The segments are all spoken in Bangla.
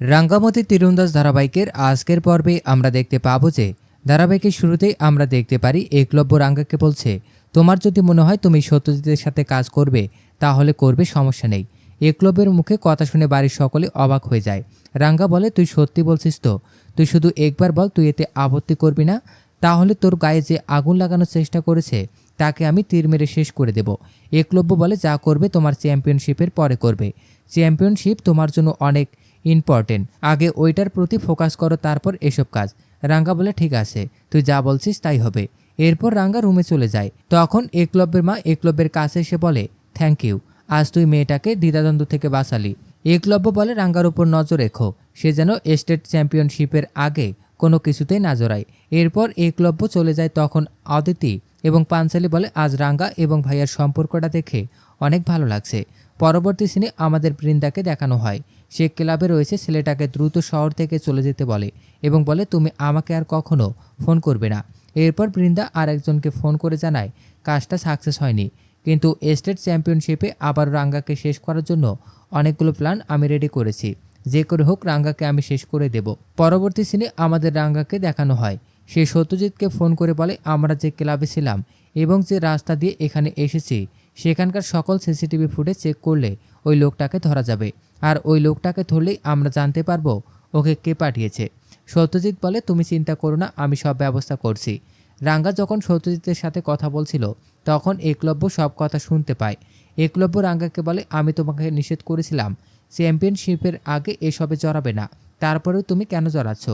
রাঙ্গামতি তীরন্দাজ ধারাবাহিকের আজকের পর্বে আমরা দেখতে পাবো যে ধারাবাহিকের শুরুতেই আমরা দেখতে পারি একলব্য রাঙ্গাকে বলছে, তোমার যদি মনে হয় তুমি সত্যজিতের সাথে কাজ করবে, তাহলে করবে, সমস্যা নেই। একলব্যের মুখে কথা শুনে বাড়ির সকলে অবাক হয়ে যায়। রাঙ্গা বলে, তুই সত্যি বলছিস তো? তুই শুধু একবার বল, তুই এতে আপত্তি করবি না? তাহলে তোর গায়ে যে আগুন লাগানোর চেষ্টা করেছে, তাকে আমি তীর মেরে শেষ করে দেব। একলব্য বলে, যা করবে তোমার চ্যাম্পিয়নশিপের পরে করবে। চ্যাম্পিয়নশিপ তোমার জন্য অনেক ইম্পর্টেন্ট। আগে ওইটার প্রতি ফোকাস করো, তারপর এসব কাজ। রাঙ্গা বলে, ঠিক আছে, তুই যা বলছিস তাই হবে। এরপর রাঙ্গা রুমে চলে যায়। তখন একলব্যের মা একলব্যের কাছে এসে বলে, থ্যাংক ইউ, আজ তুই মেয়েটাকে দ্বিধাদ্বন্দ্ব থেকে বাঁচালি। একলব্য বলে, রাঙ্গার উপর নজর রেখো, সে যেন স্টেট চ্যাম্পিয়নশিপের আগে কোনো কিছুতেই না জড়ায়। এরপর একলব্য চলে যায় তখন অদিতি এবং পাঞ্চালি বলে, আজ রাঙ্গা এবং ভাইয়ার সম্পর্কটা দেখে অনেক ভালো লাগছে। পরবর্তী সিনে আমাদের বৃন্দাকে দেখানো হয়। সে ক্লাবে রয়েছে, ছেলেটাকে দ্রুত শহর থেকে চলে যেতে বলে এবং বলে, তুমি আমাকে আর কখনো ফোন করবে না। এরপর বৃন্দা আর একজনকে ফোন করে জানায়, কাজটা সাকসেস হয়নি। কিন্তু স্টেট চ্যাম্পিয়নশিপে আবার রাঙ্গাকে শেষ করার জন্য অনেকগুলো প্ল্যান আমি রেডি করেছি। যে করে হোক রাঙ্গাকে আমি শেষ করে দেব। পরবর্তী সিনে আমাদের রাঙ্গাকে দেখানো হয়। সে সত্যজিৎকে ফোন করে বলে, আমরা যে ক্লাবে ছিলাম এবং যে রাস্তা দিয়ে এখানে এসেছি, সেখানকার সকল সিসিটিভি ফুটেজ চেক করলে ওই লোকটাকে ধরা যাবে। আর ওই লোকটাকে ধরলেই আমরা জানতে পারব ওকে কে পাঠিয়েছে। সত্যজিৎ বলে, তুমি চিন্তা করো না, আমি সব ব্যবস্থা করছি। রাঙ্গা যখন সত্যজিতের সাথে কথা বলছিল, তখন একলব্য সব কথা শুনতে পায়। একলব্য রাঙ্গাকে বলে, আমি তোমাকে নিষেধ করেছিলাম, চ্যাম্পিয়নশিপের আগে এসবে জড়াবে না, তারপরেও তুমি কেন জড়াচ্ছ?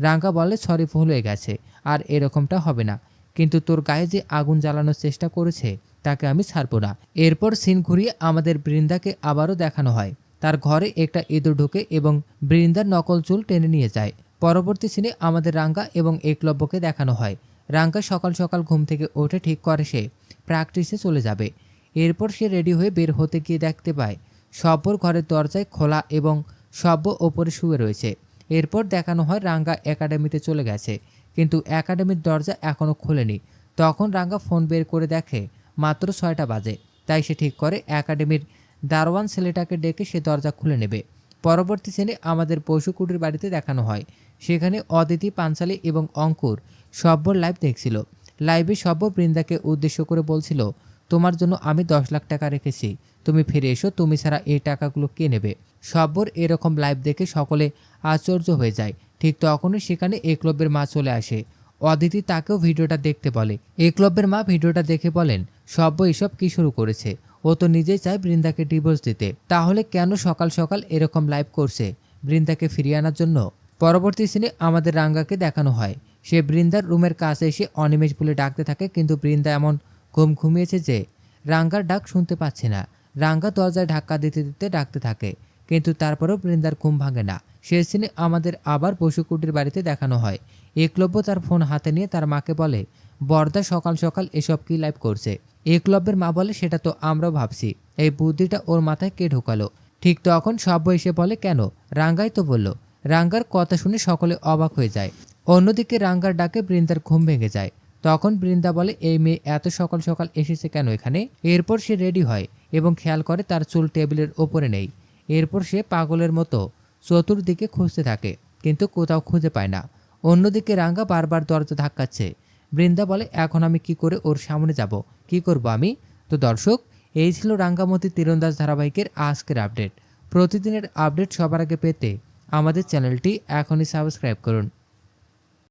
রাঙ্গা বলে, সরি, ভুল হয়ে গেছে, আর এরকমটা হবে না। কিন্তু তোর গায়ে যে আগুন জ্বালানোর চেষ্টা করেছে, তাকে আমি ছাড়বো না। এরপর সিন ঘুরিয়ে আমাদের বৃন্দাকে আবারও দেখানো হয়। তার ঘরে একটা ইঁদুর ঢুকে এবং বৃন্দার নকল চুল টেনে নিয়ে যায়। পরবর্তী সিনে আমাদের রাঙ্গা এবং একলব্যকে দেখানো হয়। রাঙ্গা সকাল সকাল ঘুম থেকে ওঠে, ঠিক করে সে প্র্যাকটিসে চলে যাবে। এরপর সে রেডি হয়ে বের হতে গিয়ে দেখতে পায়, সব্বর ঘরের দরজায় খোলা এবং সব্য ওপরে শুয়ে রয়েছে। এরপর দেখানো হয় রাঙ্গা একাডেমিতে চলে গেছে। কিন্তু একাডেমির দরজা এখনও খোলেনি। তখন রাঙ্গা ফোন বের করে দেখে, মাত্র ছয়টা বাজে। তাই সে ঠিক করে একাডেমির দারোয়ান ছেলেটাকে ডেকে সে দরজা খুলে নেবে। পরবর্তী সিনে আমাদের পশুকুটির বাড়িতে দেখানো হয়। সেখানে অদিতি পাঞ্চালি এবং অঙ্কুর সব্বর লাইভ দেখছিল। লাইভে সব্য বৃন্দাকে উদ্দেশ্য করে বলছিল তোমার জন্য আমি দশ লাখ টাকা রেখেছি। তুমি ফিরে এসো, তুমি ছাড়া এই টাকাগুলো কে নেবে? সব্বর এরকম লাইভ দেখে সকলে আশ্চর্য হয়ে যায়। ঠিক তখনই সেখানে একলব্যের মা চলে আসে। অদিতি তাকেও ভিডিওটা দেখতে বলে। একলব্যের মা ভিডিওটা দেখে বলেন সব্য এসব কি শুরু করেছে? ও তো নিজেই চায় বৃন্দাকে ডিভোর্স দিতে। তাহলে কেন সকাল সকাল এরকম লাইভ করছে বৃন্দাকে ফিরিয়ে আনার জন্য? পরবর্তী সিনে আমাদের রাঙ্গাকে দেখানো হয়। সে বৃন্দার রুমের কাছে এসে অনিমেষ বলে ডাকতে থাকে, কিন্তু বৃন্দা এমন ঘুম ঘুমিয়েছে যে রাঙ্গার ডাক শুনতে পাচ্ছে না। রাঙ্গা দরজায় ধাক্কা দিতে দিতে ডাকতে থাকে, কিন্তু তারপরেও বৃন্দার ঘুম ভাঙে না। শেষ দিনে আমাদের আবার পশুকুটির বাড়িতে দেখানো হয়। একলব্য তার ফোন হাতে নিয়ে তার মাকে বলে, বর্দা সকাল সকাল এসব কি লাইভ করছে? একলব্যের মা বলে, সেটা তো আমরাও ভাবছি। এই বুদ্ধিটা ওর মাথায় কে ঢোকালো? ঠিক তখন সব্য এসে বলে, কেন? রাঙ্গাই তো বলল, রাঙ্গার কথা শুনে সকলে অবাক হয়ে যায়। অন্যদিকে রাঙ্গার ডাকে বৃন্দার ঘুম ভেঙে যায়। তখন বৃন্দা বলে, এই মেয়ে এত সকাল সকাল এসেছে কেন এখানে? এরপর সে রেডি হয় এবং খেয়াল করে তার চুল টেবিলের ওপরে নেই। এরপর সে পাগলের মতো চতুর্দিকে খুঁজতে থাকে, কিন্তু কোথাও খুঁজে পায় না। অন্যদিকে রাঙ্গা বারবার দরজা ধাক্কাচ্ছে। বৃন্দা বলে, এখন আমি কি করে ওর সামনে যাব? কি করব আমি? তো দর্শক, এই ছিল রাঙ্গামতি তীরন্দাজ ধারাবাহিকের আজকের আপডেট। প্রতিদিনের আপডেট সবার আগে পেতে আমাদের চ্যানেলটি এখনই সাবস্ক্রাইব করুন।